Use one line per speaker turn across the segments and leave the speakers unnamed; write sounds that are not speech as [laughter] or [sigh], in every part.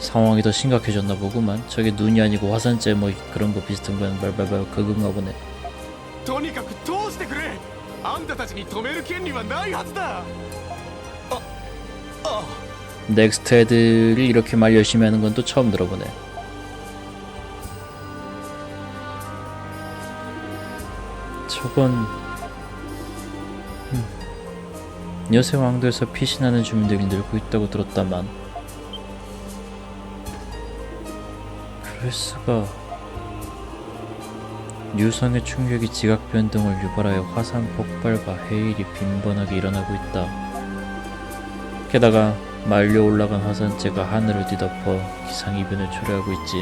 상황이 더 심각해졌나 보구만 저게 눈이 아니고 화산재 뭐 그런 거 비슷한 거는 말발발 그건가 보네
えとにかく通してくれあんたたちに止める権利はないはずだああ
넥스트 애들이 이렇게 말 열심히 하는 건 또 처음 들어보네 저건 음. 여세 왕도에서 피신하는 주민들이 늘고 있다고 들었다만 수가 유성의 충격이 지각 변동을 유발하여 화산 폭발과 해일이 빈번하게 일어나고 있다. 게다가 말려 올라간 화산재가 하늘을 뒤덮어 기상 이변을 초래하고 있지.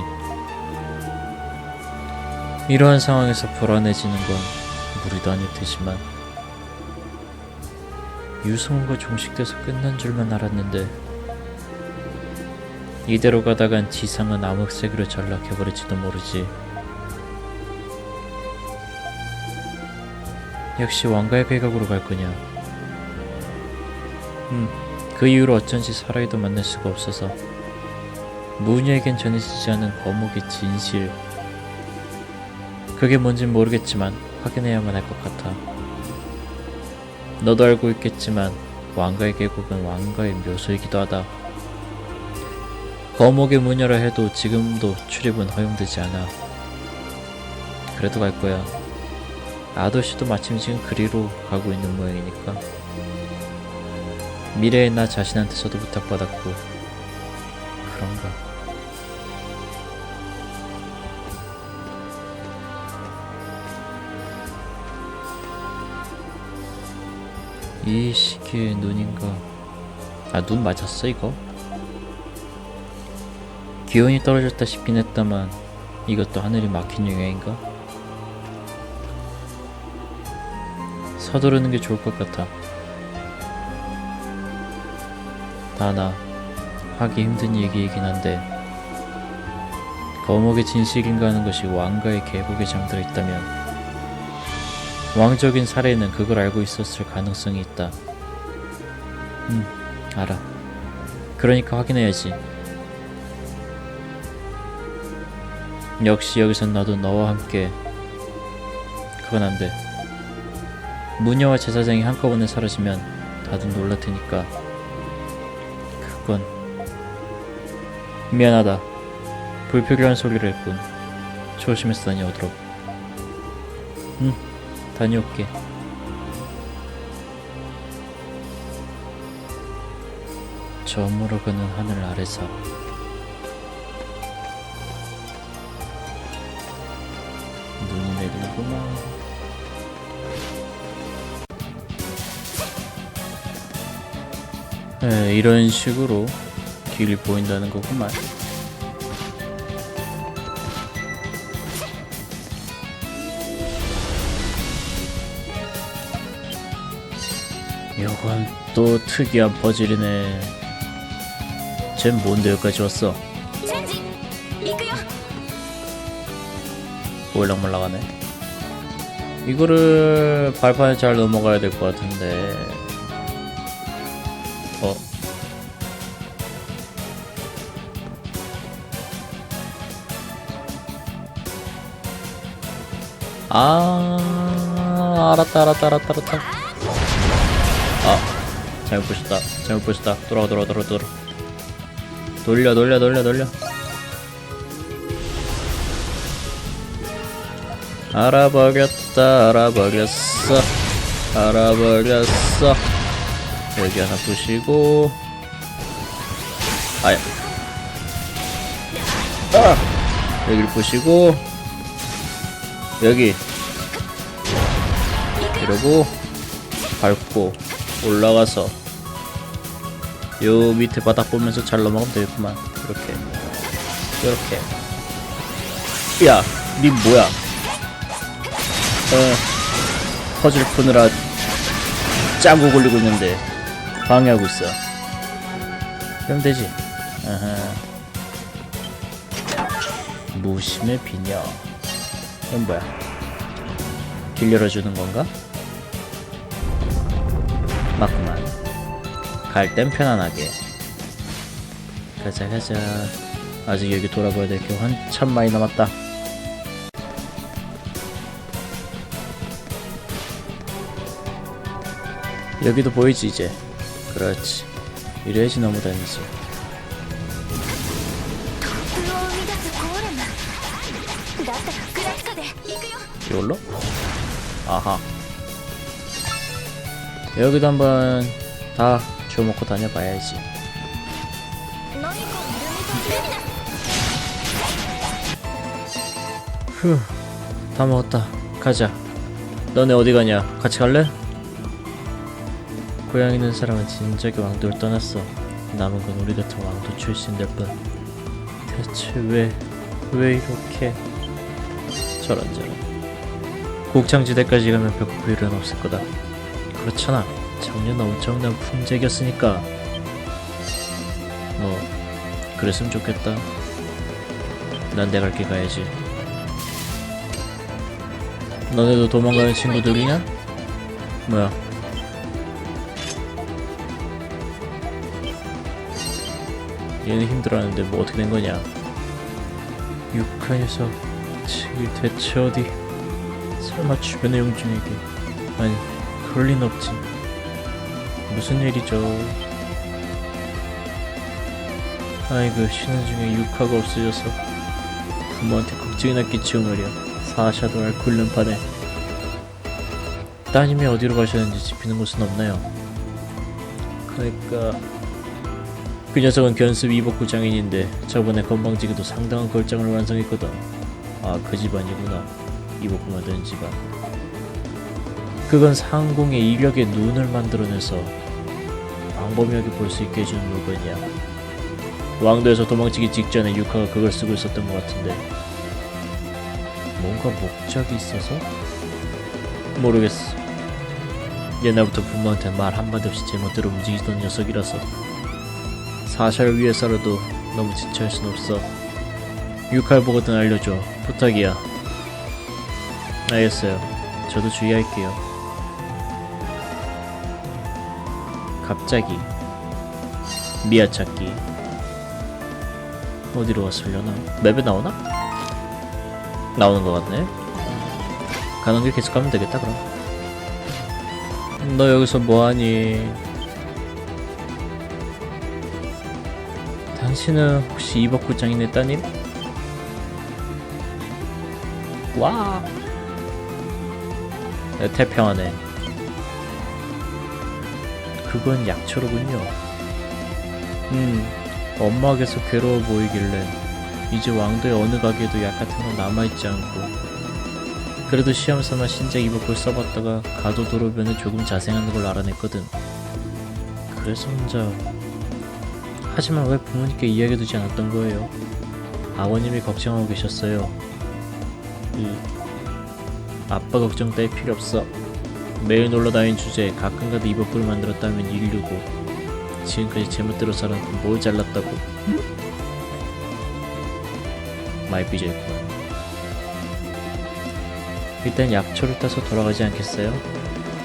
이러한 상황에서 불안해지는 건 무리도 아닐 테지만 유성우가 종식돼서 끝난 줄만 알았는데 이대로 가다간 지상은 암흑색으로 전락해버릴지도 모르지. 역시 왕가의 백악으로 갈 거냐. 음, 그 이후로 어쩐지 사라이도 만날 수가 없어서 무녀에겐 전해지지 않은 거목의 진실. 그게 뭔진 모르겠지만 확인해야만 할 것 같아. 너도 알고 있겠지만 왕가의 계곡은 왕가의 묘소이기도 하다. 거목의 무녀라 해도 지금도 출입은 허용되지 않아. 그래도 갈 거야. 아저씨도 마침 지금 그리로 가고 있는 모양이니까. 미래의 나 자신한테서도 부탁받았고 그런가 이 시기에 눈인가 아 눈 맞았어 이거? 기온이 떨어졌다 싶긴 했다만 이것도 하늘이 막힌 영향인가? 서두르는 게 좋을 것 같아 다나 하기 힘든 얘기이긴 한데 거목의 진실인가 하는 것이 왕가의 계곡에 잠들어 있다면 왕적인 사례는 그걸 알고 있었을 가능성이 있다. 음, 알아. 그러니까 확인해야지. 역시 여기선 나도 너와 함께 그건 안 돼. 무녀와 제사장이 한꺼번에 사라지면 다들 놀랄 테니까 그건 미안하다. 불필요한 소리를 했군. 조심해서 다녀오도록. 응, 다녀올게. 저물어가는 하늘 아래서 되구나. 네, 이런 식으로 길이 보인다는 거구만. 이건 또 특이한 퍼즐이네. 쟨 뭔데 여기까지 왔어? 몰락몰락하네. 이거를 발판에 잘 넘어가야 될 것 같은데. 어? 아, 알았다, 알았다, 알았다, 알았다. 아, 잘못 보셨다, 잘못 보셨다. 돌아가, 돌아가, 돌아가, 돌아. 돌려, 돌려, 돌려, 돌려. 알아 버렸다 알아버렸어. 알아버렸어. 여기 하나 부시고. 아야. 아! 여기를 부시고. 여기. 이러고 밟고 올라가서 요 밑에 바닥 보면서 잘 넘어가면 되겠구만. 이렇게. 이렇게. 야, 니 뭐야? 어, 퍼즐 푸느라 짜고 굴리고 있는데 방해하고 있어. 그럼 되지. 아하. 무심의 비녀. 이건 뭐야? 길 열어주는 건가? 맞구만. 갈 땐 편안하게. 가자 가자. 아직 여기 돌아봐야 될 게 한참 많이 남았다. 여기도 보이지 이제? 그렇지. 이래야지 너무 다니지. 이걸로? 아하. 여기도 한번 다 줘먹고 다녀봐야지. 휴 다 먹었다. 가자. 너네 어디 가냐? 같이 갈래? 고향 있는 사람은 진작에 왕도를 떠났어. 남은 건 우리 같은 왕도 출신들 뿐. 대체 왜, 왜 이렇게 저런저런. 곡창지대까지 가면 배고플 일은 없을 거다. 그렇잖아. 작년 엄청난 풍작이었으니까. 뭐, 그랬으면 좋겠다. 난내갈길 가야지. 너네도 도망가는 친구들이냐? 뭐야? 얘는 힘들어하는데 뭐 어떻게 된 거냐? 육한 녀석 지금 대체 어디? 설마 주변의 용준에게 아니 그럴 리는 없지 무슨 일이죠? 아이고 쉬는 중에 육하가 없어져서 부모한테 걱정이나 끼치고 말이야 사샤도 알 굴른 판에 따님이 어디로 가셨는지 짚히는 곳은 없나요? 그러니까 그 녀석은 견습 이복구 장인인데 저번에 건방지게도 상당한 걸장을 완성했거든. 아 그 집안이구나. 이복구 만드는 집안. 그건 상공의 이력의 눈을 만들어내서 광범위하게 볼 수 있게 해주는 물건이야. 왕도에서 도망치기 직전에 유카가 그걸 쓰고 있었던 것 같은데. 뭔가 목적이 있어서? 모르겠어. 옛날부터 부모한테 말 한마디 없이 제멋대로 움직이던 녀석이라서 사샤를 위해서라도 너무 지체할 순 없어. 육할 보거든 알려줘. 부탁이야. 알겠어요. 저도 주의할게요. 갑자기 미아 찾기 어디로 갔으려나? 맵에 나오나? 나오는 것 같네. 가는 길 계속 가면 되겠다 그럼. 너 여기서 뭐하니? 당신은 혹시 이복구 장인의 따님? 와. 네, 태평하네. 그건 약초로군요. 음, 엄마께서 괴로워 보이길래 이제 왕도의 어느 가게에도 약 같은 건 남아있지 않고 그래도 시험 삼아 신작 이복을 써봤다가 가도 도로변에 조금 자생하는 걸 알아냈거든 그래서 혼자 하지만 왜 부모님께 이야기해두지 않았던 거예요? 아버님이 걱정하고 계셨어요. 이 아빠 걱정 따위 필요 없어. 매일 놀러 다닌 주제에 가끔가다 이복을 만들었다면 인류고 지금까지 제멋대로 살아도 뭘 잘났다고? 많이 삐져있구나 일단 약초를 따서 돌아가지 않겠어요?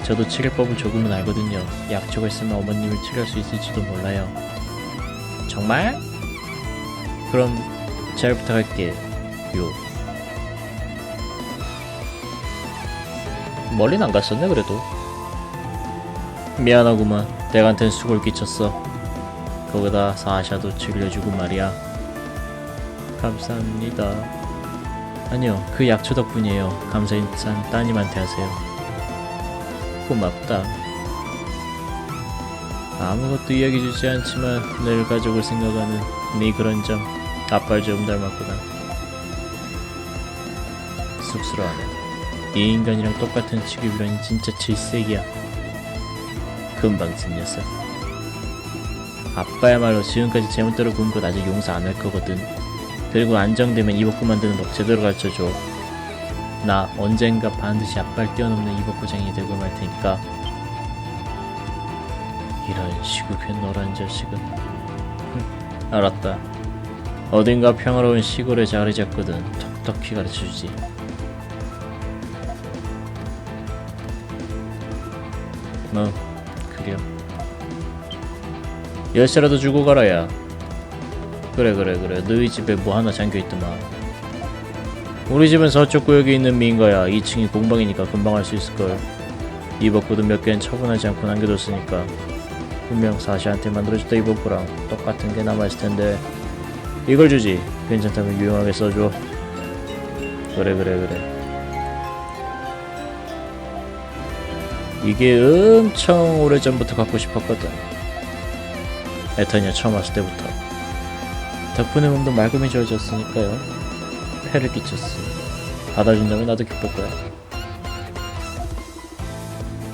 저도 치료법을 조금은 알거든요. 약초가 있으면 어머님을 치료할 수 있을지도 몰라요 정말? 그럼 잘 부탁할게 요. 멀린 안 갔었네 그래도. 미안하구만. 내한텐 수고를 끼쳤어. 거기다 사샤도 즐겨주고 말이야. 감사합니다. 아니요 그 약초 덕분이에요. 감사 인사는 따님한테 하세요. 고맙다 아무것도 이야기 주지 않지만 늘 가족을 생각하는 네 그런 점 아빠를 좀 닮았구나 쑥스러워하네 이 인간이랑 똑같은 취급이라니 진짜 질색이야 금방진 녀석 아빠야말로 지금까지 제멋대로 군 것 아직 용서 안 할 거거든 그리고 안정되면 이복구 만드는 법 제대로 가르쳐줘. 나 언젠가 반드시 앞발 뛰어넘는 이복구쟁이 되고 말 테니까. 이런 시국엔 너란 자식은. 흠, 알았다. 어딘가 평화로운 시골에 자리 잡거든 톡톡히 가르쳐주지. 뭐 그려. 열쇠라도 주고 가라야. 그래 그래 그래 너희 집에 뭐 하나 잠겨있더만 우리 집은 서쪽 구역에 있는 민가야 2층이 공방이니까 금방 할 수 있을걸 이 벗구도 몇 개는 처분하지 않고 남겨뒀으니까 분명 사시한테 만들어줬다 이 벗구랑 똑같은 게 남아있을 텐데 이걸 주지 괜찮다면 유용하게 써줘 그래 그래 그래 이게 엄청 오래전부터 갖고 싶었거든 에터니아 처음 왔을 때부터 덕분에 몸도 말끔해져졌으니까요. 해를 끼쳤어. 받아준다면 나도 기쁠 거야.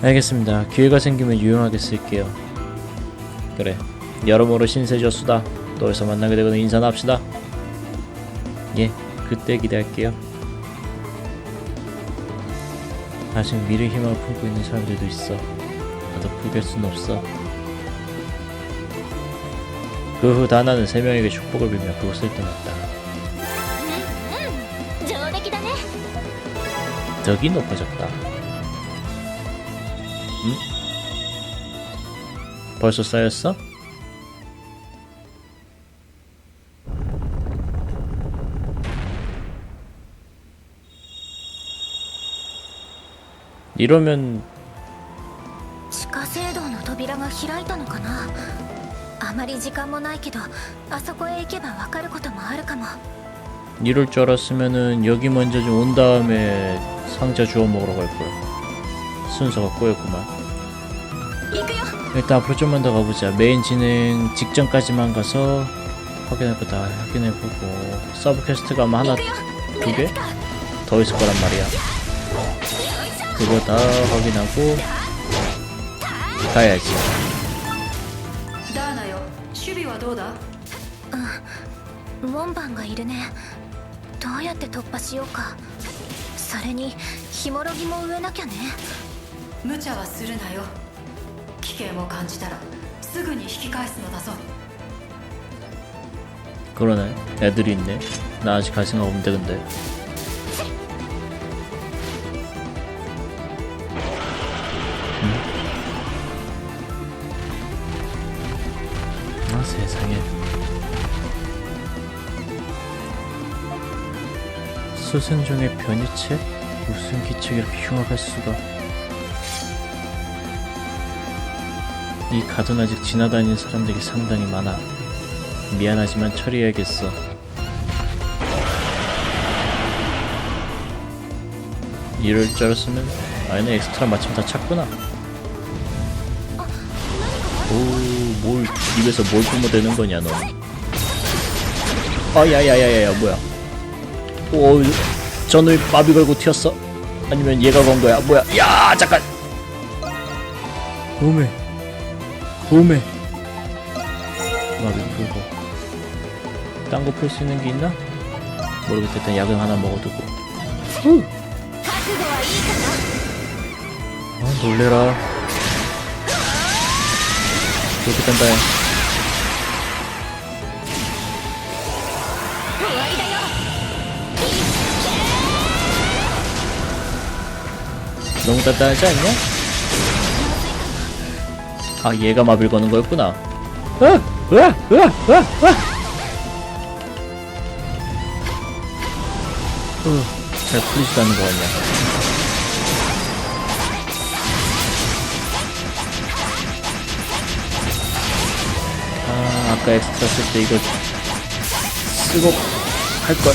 알겠습니다. 기회가 생기면 유용하게 쓸게요. 그래. 여러모로 신세졌수다. 또에서 만나게 되거든 인사나 합시다. 예 그때 기대할게요. 아직 미래 희망을 품고 있는 사람들도 있어. 나도 포기할 순 없어. 그 후 다나는 세 명에게 축복을 빌며 그곳을 떠났다.
음, 음, 네.
덕이 높아졌다. 응? 벌써 쌓였어? 이러면
地下聖堂の扉が開いたのかなあまり時間もないけどあそこへ行けばわかることもあるかも
이럴 줄 알았으면은 여기 먼저 좀 온 다음에 상자 주워 먹으러 갈 거야. 순서가 꼬였구만.
行くよ
일단 앞으로 좀만 더 가보자. 메인 진행 직전까지만 가서 확인할 거 다 확인해보고 서브 퀘스트가 아마 하나
行くよ
두 개? 더 있을 거란 말이야. 그거 다 확인하고 가야지.
ダーナよ守備はどうだ
門番がいるねどうやって突破しようかそれにひもろぎも植えなきゃね
無茶はするなよ 危険を感じたらすぐに引き返すのだぞ
그러네. 애들이 있네. 나 아직 갈 생각 없는데 근데. 음. 아 세상에. 수생종의 변이체? 무슨 기척이 이렇게 흉악할 수가? 이 가든 아직 지나다니는 사람들이 상당히 많아. 미안하지만 처리해야겠어. 이럴 줄 알았으면 아니네 엑스트라 마침 다 찾구나. 오, 뭘 입에서 뭘 뿜어대는 거냐 너. 아, 야야야야야 뭐야? 오, 저놈이 마비 걸고 튀었어? 아니면 얘가 건 거야? 뭐야? 야, 잠깐. 오메, 봄에 음악이 풀고 딴 거 풀 수 있는 게 있나? 모르겠다. 일단 약을 하나 먹어두고. 아 놀래라. 그렇게 간다 너무 단단하지 않냐? 아, 얘가 마비를 거는 거였구나. 으아! 으아! 으아! 으아! 으아! 으, 잘 풀리지도 않는 거 같냐. 아, 아까 엑스트라 쓸 때 이거 쓰고 할걸.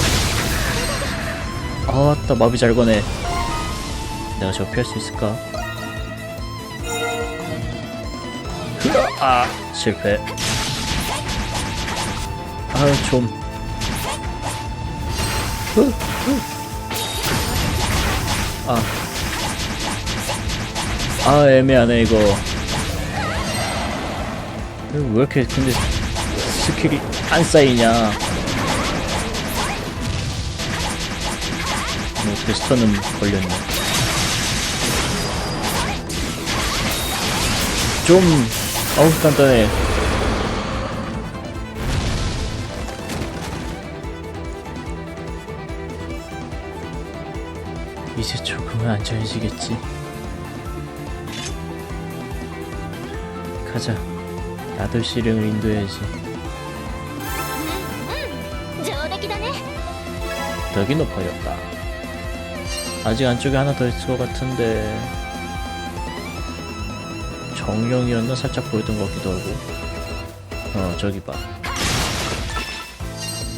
아, 따 마비 잘 거네. 내가 저거 피할 수 있을까? 아 실패. 아유 좀. 아. 아 애매하네 이거. 왜 이렇게 근데 스킬이 안 쌓이냐. 어떻게 스턴은 걸렸네. 좀 어우 단단해. 이제 조금은 안전해지겠지. 가자. 나도 실령을 인도해야지.
음, 음,
덕이 높아졌다. 아직 안쪽에 하나 더 있을 것 같은데. 정령이었나 살짝 보였던 것 같기도 하고. 어 저기 봐.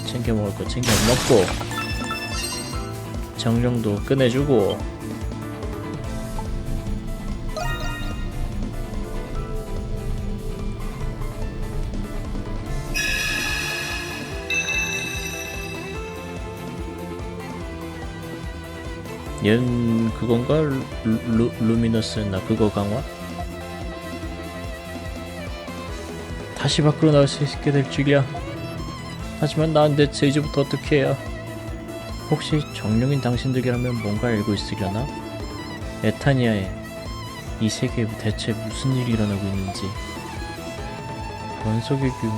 챙겨 먹을 거 챙겨 먹고 정령도 꺼내주고. 얘는 그건가? 루, 루, 루미너스였나? 그거 강화? 다시 밖으로 나올 수 있게 될 줄이야. 하지만 난 대체 이제부터 어떻게 해야? 혹시 정령인 당신들이라면 뭔가 알고 있으려나? 에타니아에 이 세계에 대체 무슨 일이 일어나고 있는지 원석의 규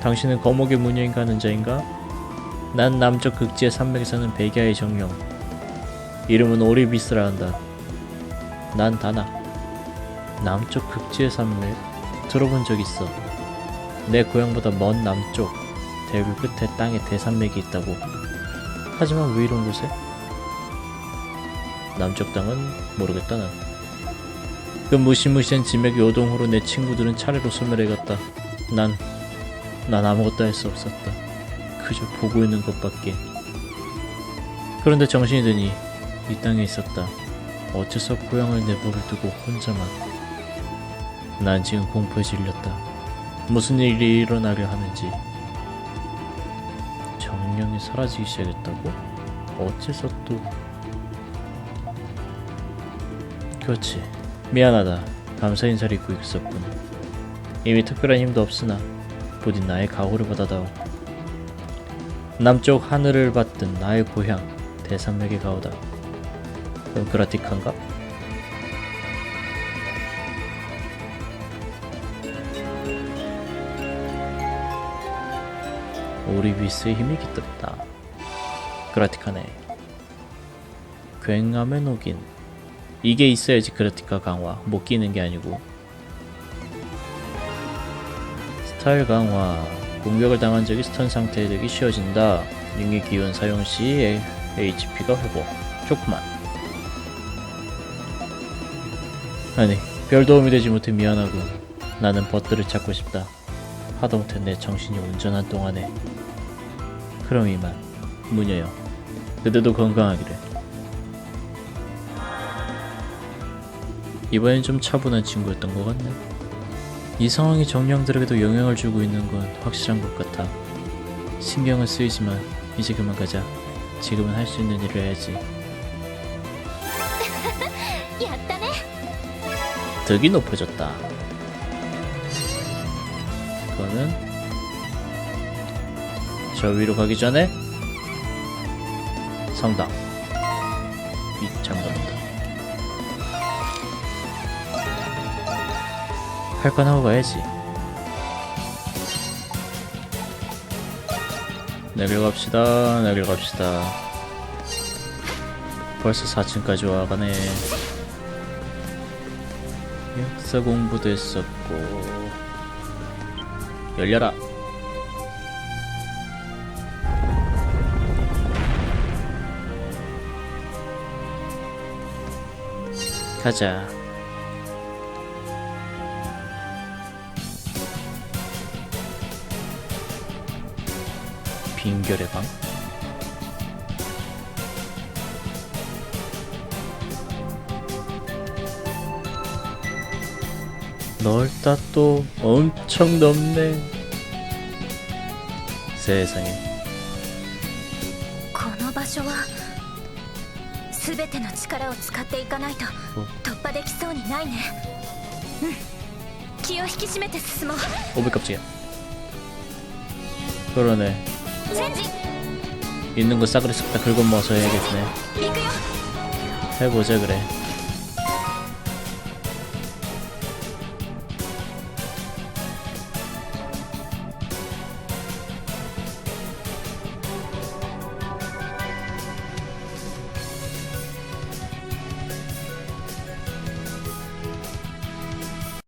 당신은 거목의 무녀인가 하는 자인가? 난 남쪽 극지의 산맥에 사는 백야의 정령 이름은 오리비스라 한다. 난 다나. 남쪽 극지의 산맥 들어본 적 있어. 내 고향보다 먼 남쪽 대륙 끝에 땅에 대산맥이 있다고. 하지만 왜 이런 곳에? 남쪽 땅은 모르겠다 난. 그 무시무시한 지맥 요동으로 내 친구들은 차례로 소멸해갔다. 난, 난 아무것도 할 수 없었다. 그저 보고 있는 것밖에. 그런데 정신이 드니 이 땅에 있었다. 어째서 고향을 내버려 두고 혼자만. 난 지금 공포에 질렸다. 무슨 일이 일어나려 하는지. 정령이 사라지기 시작했다고? 어째서 또... 그렇지. 미안하다. 감사 인사를 잊고 있었군. 이미 특별한 힘도 없으나 부디 나의 각오를 받아다오. 남쪽 하늘을 받든 나의 고향 대산맥의 가오다. 그럼 그라티칸가? 오리비스의 힘이 깃들었다. 그라티카네. 굉암의 녹인. 이게 있어야지 그라티카 강화. 못 끼는 게 아니고. 스타일 강화. 공격을 당한 적이 스턴 상태에 되기 쉬워진다. 능력 기운 사용 시 HP가 회복. 좋구만. 아니, 별 도움이 되지 못해 미안하고 나는 버트를 찾고 싶다. 하다못해 내 정신이 온전한 동안에. 그럼 이만 무녀여 그대도 건강하기를. 이번엔 좀 차분한 친구였던 것 같네. 이 상황이 정령들에게도 영향을 주고 있는 건 확실한 것 같아. 신경은 쓰이지만 이제 그만 가자. 지금은 할 수 있는 일을 해야지. [laughs] 득이 높아졌다. 그거는 저 위로 가기 전에 성당 이 잠깐만다. 할 건 하고 가야지. 내려갑시다. 내려갑시다. 벌써 4층까지 와가네. 역사 공부도 했었고 열려라 가자 빙결의 방 넓다 또 엄청 넓네 세상에
この場所は 全ての力を使っていかないと突破できそうにないねうん気を引き締めて進もう
오백 깜짝이야 그러네
チェンジ
있는 거 싸그리 싹 다 긁어모아서 해야겠네
行くよ
해보자 그래